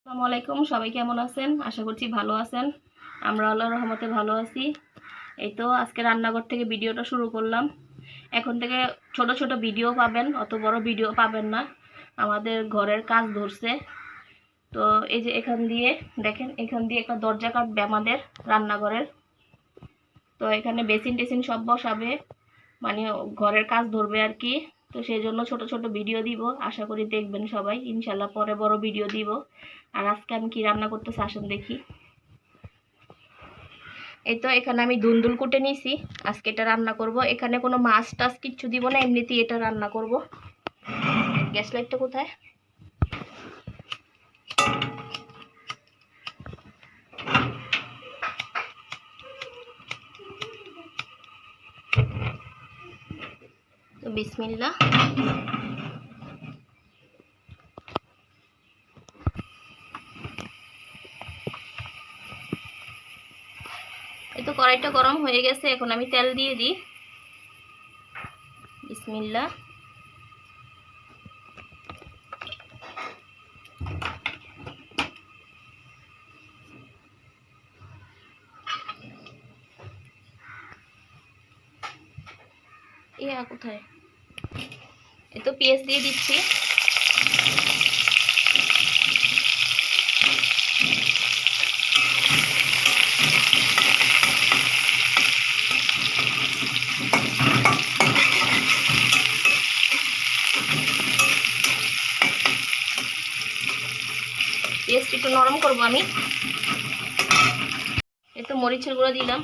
আসসালামু আলাইকুম, সবাই কেমন আছেন? আশা করছি ভালো আছেন। আমরা আল্লাহর রহমতে ভালো আছি। এই তো আজকে রান্নাঘর থেকে ভিডিওটা শুরু করলাম। এখন থেকে ছোট ছোট ভিডিও পাবেন, অত বড় ভিডিও পাবেন না। আমাদের ঘরের কাজ ধরছে। তো এই যে এখান দিয়ে, দেখেন, এখান দিয়ে একটা দরজা কাটবে আমাদের রান্নাঘরের। তো এখানে বেসিন টেসিন সব বসাবে। মানে ঘরের কাজ ধরবে আর কি। তো সেই জন্য ছোট ছোট ভিডিও দিব। আশা করি দেখবেন সবাই। ইনশাল্লাহ পরে বড় ভিডিও দিব। আর আজকে আমি কি রান্না করতেছি আসেন দেখি। এই তো এখানে আমি দুন্দুল কুটে নিয়েছি আজকে এটা রান্না করব। এখানে কোনো মাছ টাছ কিচ্ছু দিব না। এমনিতেই এটা রান্না করব। গ্যাস লাইটটা কোথায়? তো বিসমিল্লা এই তো কড়াইটা গরম হয়ে গেছে এখন আমি তেল দিয়ে দিই। বিসমিল্লা ইয়া কোথায়? এই তো পেঁয়াজ দিয়ে দিচ্ছি। পেঁয়াজটা একটু নরম করব আমি। তো মরিচের গুঁড়ো দিলাম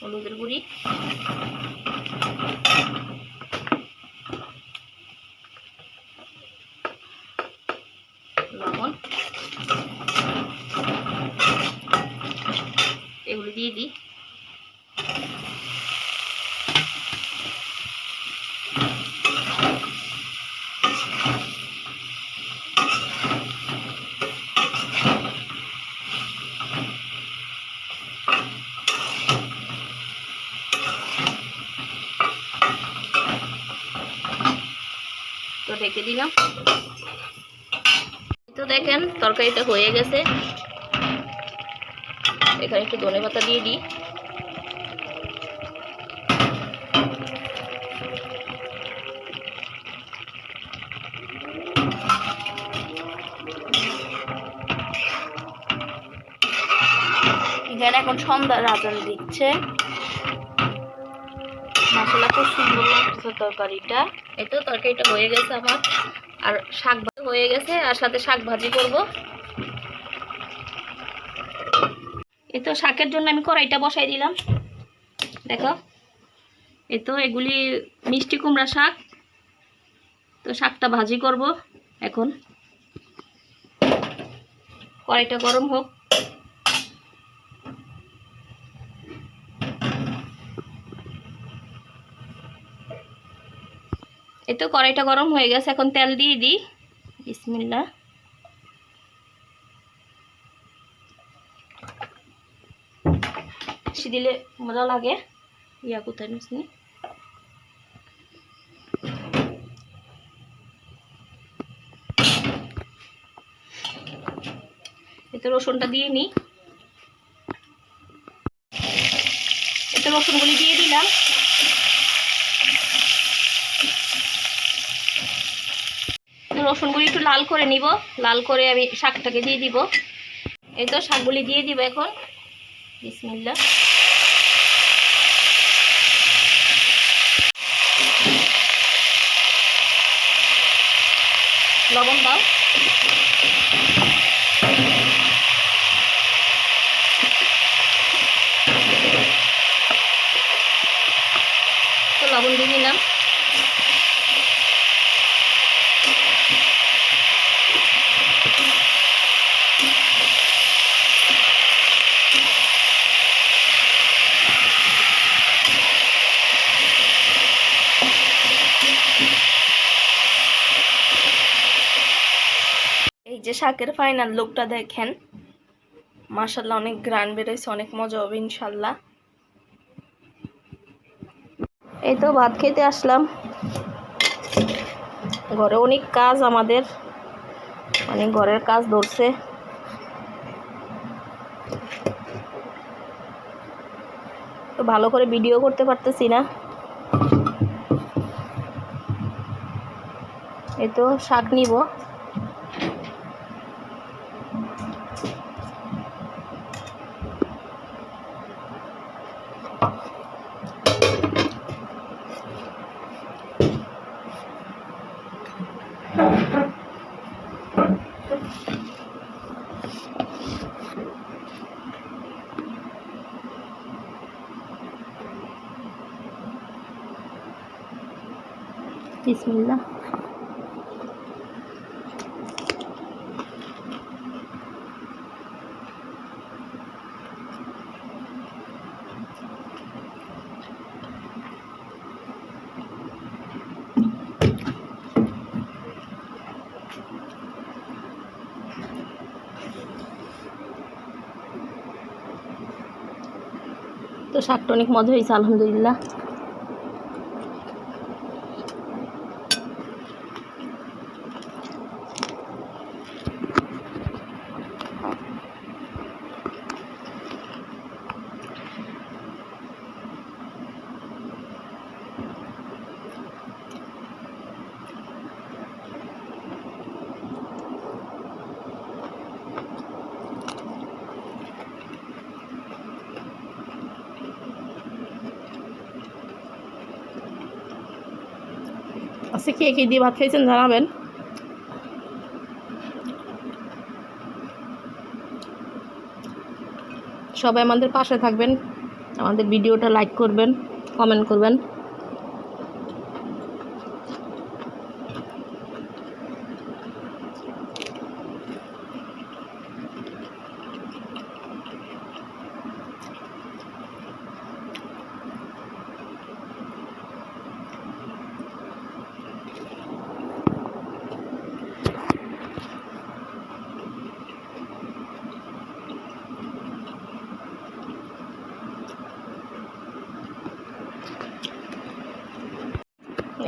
হলুদের গুঁড়ি লবণ এগুলো দিয়ে দিই তো ঢেকে দিলাম। তো দেখেন, তরকারিটা হয়ে গেছে। এখানে একটু ধনে পাতা দিয়ে দিই। এখানে এখন সন্ধ্যার আজান দিচ্ছে। মশলা খুব সুন্দর লাগছে তরকারিটা। এই তরকারিটা হয়ে গেছে আমার। আর শাক হয়ে গেছে, আর সাথে শাক ভাজি করব। এই তো শাকের জন্য আমি কড়াইটা বসাই দিলাম। দেখো এই তো এগুলি মিষ্টি কুমড়া শাক। তো শাকটা ভাজি করব এখন। কড়াইটা গরম হোক। এই তো কড়াইটা গরম হয়ে গেছে, এখন তেল দিয়ে দিই। বিসমিল্লা দিলে মজা লাগে। ইয়া কোথায় নিসনি? এতে রসুনটা দিয়ে নিই। এতে রসুনগুলি দিয়ে দিলাম। রসুনগুলি একটু লাল করে নিব। লাল করে আমি শাকটাকে দিয়ে দিব। এই তো শাকগুলি দিয়ে দিব এখন। বিসমিল্লা লবণ দাও। তো লবণ দিয়ে নিলাম এই যে শাকের ফাইনাল লুকটা দেখেন। মাশাল্লাহ অনেক গ্রান বেরোয়েছে অনেক মজা হবে ইনশাল্লাহ এই তো ভাত খেতে আসলাম। ঘরে অনেক কাজ আমাদের, অনেক ঘরের কাজ ধরছে। তো ভালো করে ভিডিও করতে পারতেছি না। এই তো শাক নিব। বিসমিল্লাহ। তো টনিক মজা হয়েছে আলহামদুলিল্লাহ। আচ্ছা কে কে দিয়ে ভাত খাইছেন জানাবেন। সবাই আমাদের পাশে থাকবেন, আমাদের ভিডিওটা লাইক করবেন কমেন্ট করবেন।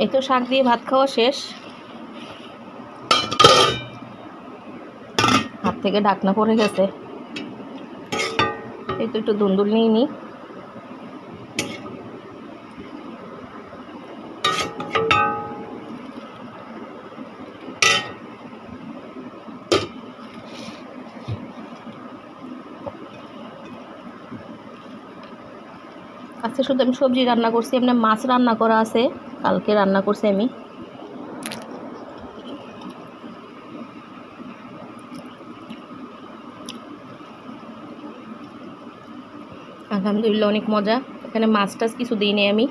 এই তো শাক দিয়ে ভাত খাওয়া শেষ। হাত থেকে ডাকনা পড়ে গেছে। এই তো একটু দুন্দুল নিয়ে নিই আজকে শুধু আমি সবজি রান্না করছি, এমনি মাছ রান্না করা আছে, কালকে রান্না করছি আমি। আলহামদুলিল্লাহ, অনেক মজা। এখানে মাছ টাছ কিছু দিইনি আমি।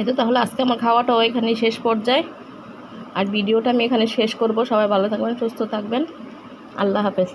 এই তো তাহলে আজকে আমার খাওয়াটাও এখানেই শেষ পর্যায়ে। আর ভিডিওটা আমি এখানে শেষ করব। সবাই ভালো থাকবেন, সুস্থ থাকবেন। আল্লাহ হাফেজ।